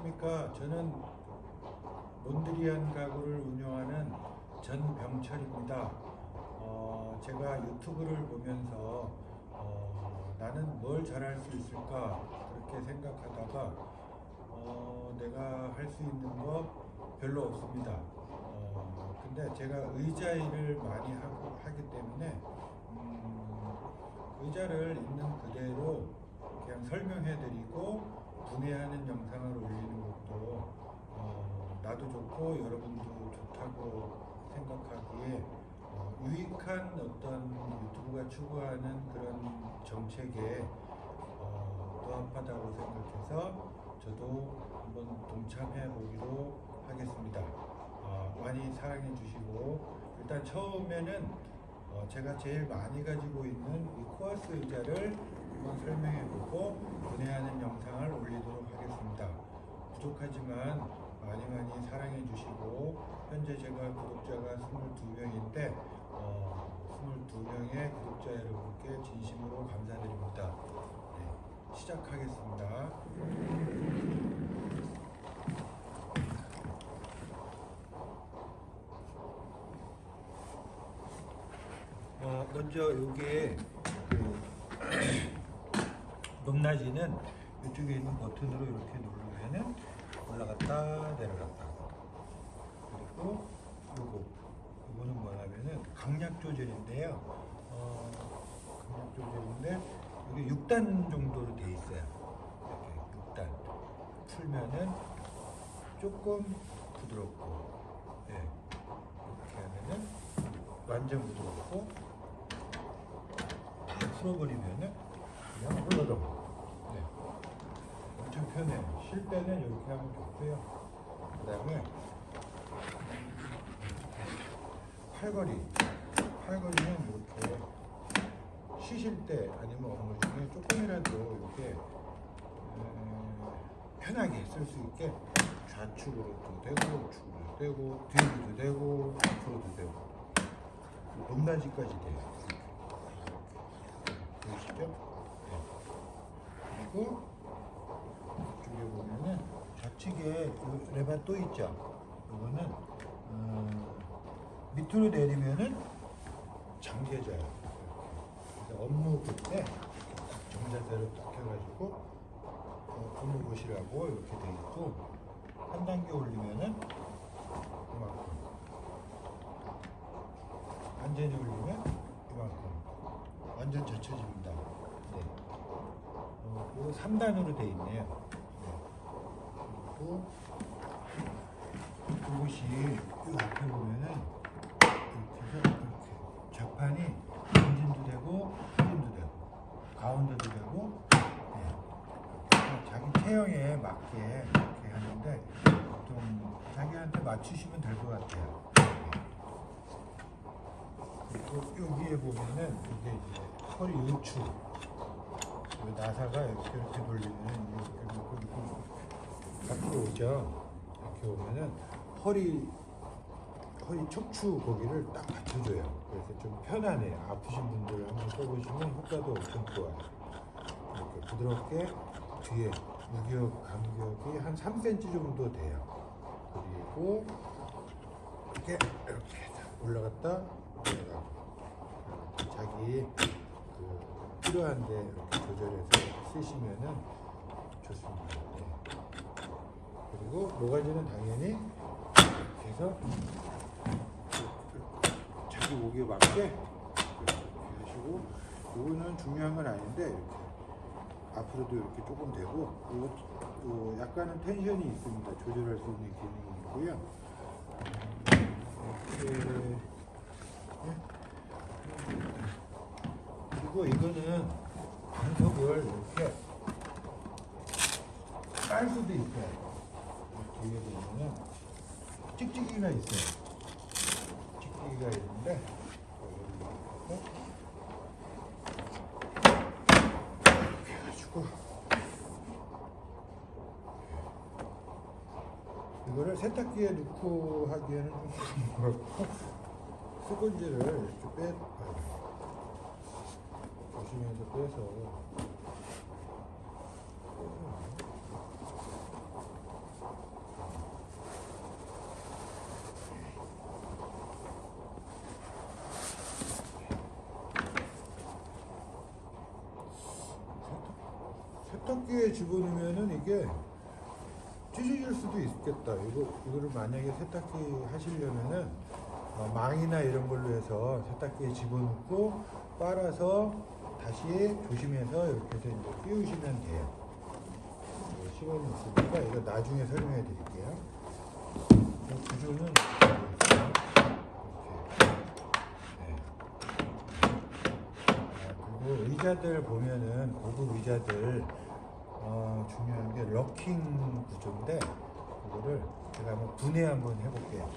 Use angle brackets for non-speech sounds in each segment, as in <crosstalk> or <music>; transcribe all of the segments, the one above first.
안녕하십니까. 저는 몬드리안 가구를 운영하는 전병철입니다. 어, 제가 유튜브를 보면서 어, 나는 뭘 잘할 수 있을까 그렇게 생각하다가 어, 내가 할 수 있는 거 별로 없습니다. 어, 근데 제가 의자 일을 많이 하고 하기 때문에 음, 의자를 있는 그대로 그냥 설명해드리고 분해하는 영상을 올리는 것도 어, 나도 좋고 여러분도 좋다고 생각하기에 어, 유익한 어떤 유튜브가 추구하는 그런 정책에 어, 부합하다고 생각해서 저도 한번 동참해 보기로 하겠습니다. 어, 많이 사랑해 주시고 일단 처음에는 어, 제가 제일 많이 가지고 있는 이 코어스 의자를 한번 설명해 보고 분해하는 영상을 올리도록 하겠습니다. 부족하지만 많이 많이 사랑해 주시고 현재 제가 구독자가 22명인데 어, 22명의 구독자 여러분께 진심으로 감사드립니다. 네, 시작하겠습니다. 어, 먼저 요게 그 <clears throat> 높낮이는 이쪽에 있는 버튼으로 이렇게 누르면은 올라갔다 내려갔다. 그리고 요거 요거는 뭐냐면은 강약 조절인데요. 어, 강약 조절인데 여기 6단 정도로 돼 있어요. 이렇게 6단. 풀면은 조금 부드럽고 예, 이렇게 하면은 완전 부드럽고 다 풀어버리면은 그냥 흘러넘어. 네. 엄청 편해요. 쉴 때는 이렇게 하면 좋고요. 그 다음에 팔걸이. 팔걸이는 이렇게 쉬실 때 아니면 업무 중에 조금이라도 이렇게 음, 편하게 쓸 수 있게 좌측으로도 되고 우측으로도 되고 뒤로도 되고 앞으로도 되고 높낮이까지 돼요. 보이시죠? 네. 그리고 이쪽에 보면은 좌측에 요 레바 또 있죠. 이거는 어, 밑으로 내리면은 잠겨져요. 업무 볼때 정자세로 딱 해가지고 어, 업무 보시라고 이렇게 돼 있고 한 단계 올리면은 이만큼 완전히 올리면 완전 젖혀집니다. 네. 어, 이거 3단으로 돼 있네요. 네. 그리고 그것이 이 앞에 보면은 이렇게 이렇게 좌판이 전진도 되고 후진도 되고 가운데도 되고 네. 자기 체형에 맞게 이렇게 하는데 좀 자기한테 맞추시면 될 것 같아요. 네. 여기에 보면은 이게 이제 허리 요추 요 나사가 이렇게 이렇게 돌리면은 이렇게 놓고 이렇게 앞으로 오죠. 이렇게 오면은 허리 허리 척추 거기를 딱 받쳐줘요. 그래서 좀 편안해요. 아프신 분들 한번 써보시면 효과도 엄청 좋아요. 이렇게 부드럽게 뒤에 무격 간격이 한 3cm 정도 돼요. 그리고 이렇게 이렇게 올라갔다 내려가고 자기 그 필요한데 이렇게 조절해서 쓰시면은 좋습니다. 네. 그리고 모가지는 당연히 이렇게 해서 자기 목에 맞게 이렇게 하시고 이거는 중요한 건 아닌데 이렇게 앞으로도 이렇게 조금 되고 또 약간은 텐션이 있습니다. 조절할 수 있는 기능이 있고요. 이렇게 그리고 이거는 방석을 이렇게 깔 수도 있어요. 이 뒤에 보면은 찍찍이가 있어요. 찍찍이가 있는데 이거를 세탁기에 넣고 하기에는 좀 그렇고 수건지를 이렇게 빼 주면서 빼서 세탁기에 집어넣으면 이게 찢어질 수도 있겠다. 이거 이거를 만약에 세탁기 하시려면은 어, 망이나 이런 걸로 해서 세탁기에 집어넣고 빨아서 다시 조심해서 이렇게 해서 이제 끼우시면 돼요. 뭐 시간이 있으니까 이거 나중에 설명해 드릴게요. 이 구조는 이렇게. 네. 아, 의자들 보면은 고급 의자들 어, 중요한 게 럭킹 구조인데 그거를 제가 한번 분해 한번 해볼게요.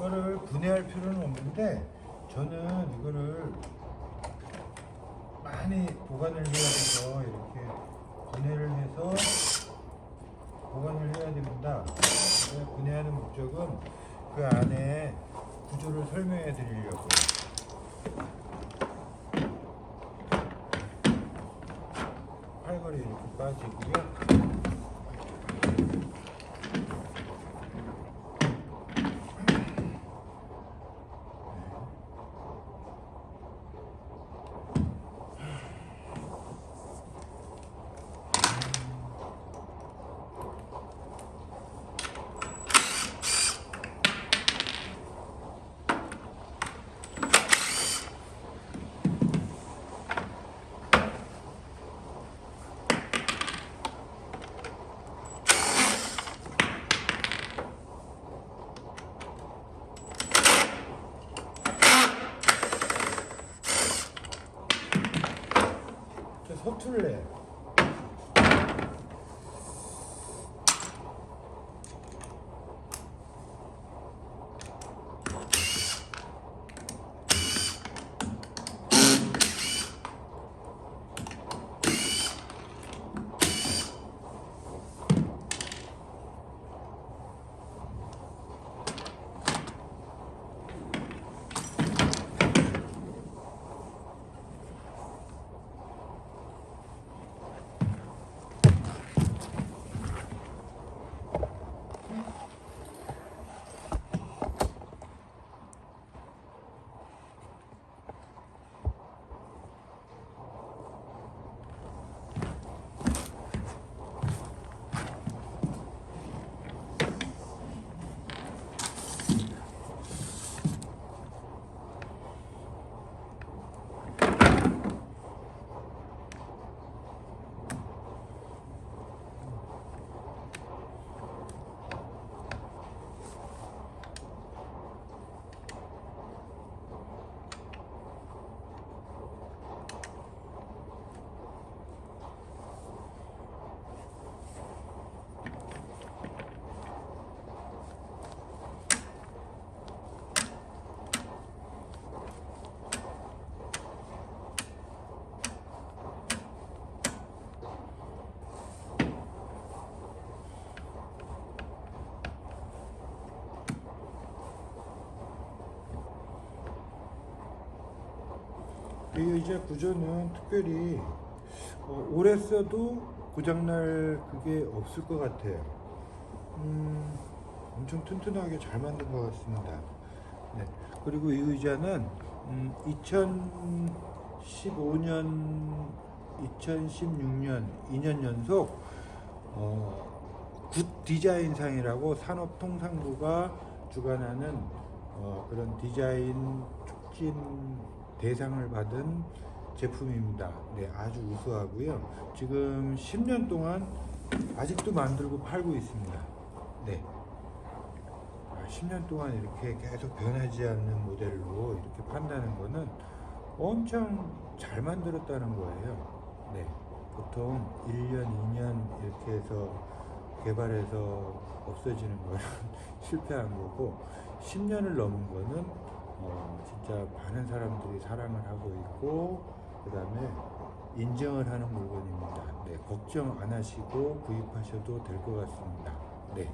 이거를 분해할 없는데 저는 이거를 많이 보관을 해야 돼서 이렇게 분해를 해서 보관을 해야 됩니다. 네, 분해하는 목적은 그 안에 구조를 설명해 드리려고. 팔걸이 이렇게 빠지고요. 저 서툴 래. 이 의자 구조는 특별히 어, 오래 써도 고장날 그게 없을 것 같아요. 음, 엄청 튼튼하게 잘 만든 것 같습니다. 네. 그리고 이 의자는 음, 2015년, 2016년 2년 연속 어, 굿 디자인상이라고 산업통상부가 주관하는 어, 그런 디자인 촉진 대상을 받은 제품입니다. 네, 아주 우수하고요. 지금 10년 동안 아직도 만들고 팔고 있습니다. 네. 아, 10년 동안 이렇게 계속 변하지 않는 모델로 이렇게 판다는 거는 엄청 잘 만들었다는 거예요. 네. 보통 1년, 2년 이렇게 해서 개발해서 없어지는 거는 <laughs> 실패한 거고 10년을 넘은 거는 어, 진짜 많은 사람들이 사랑을 하고 있고 그 다음에 인정을 하는 물건입니다. 네, 걱정 안 하시고 구입하셔도 될 것 같습니다. 네.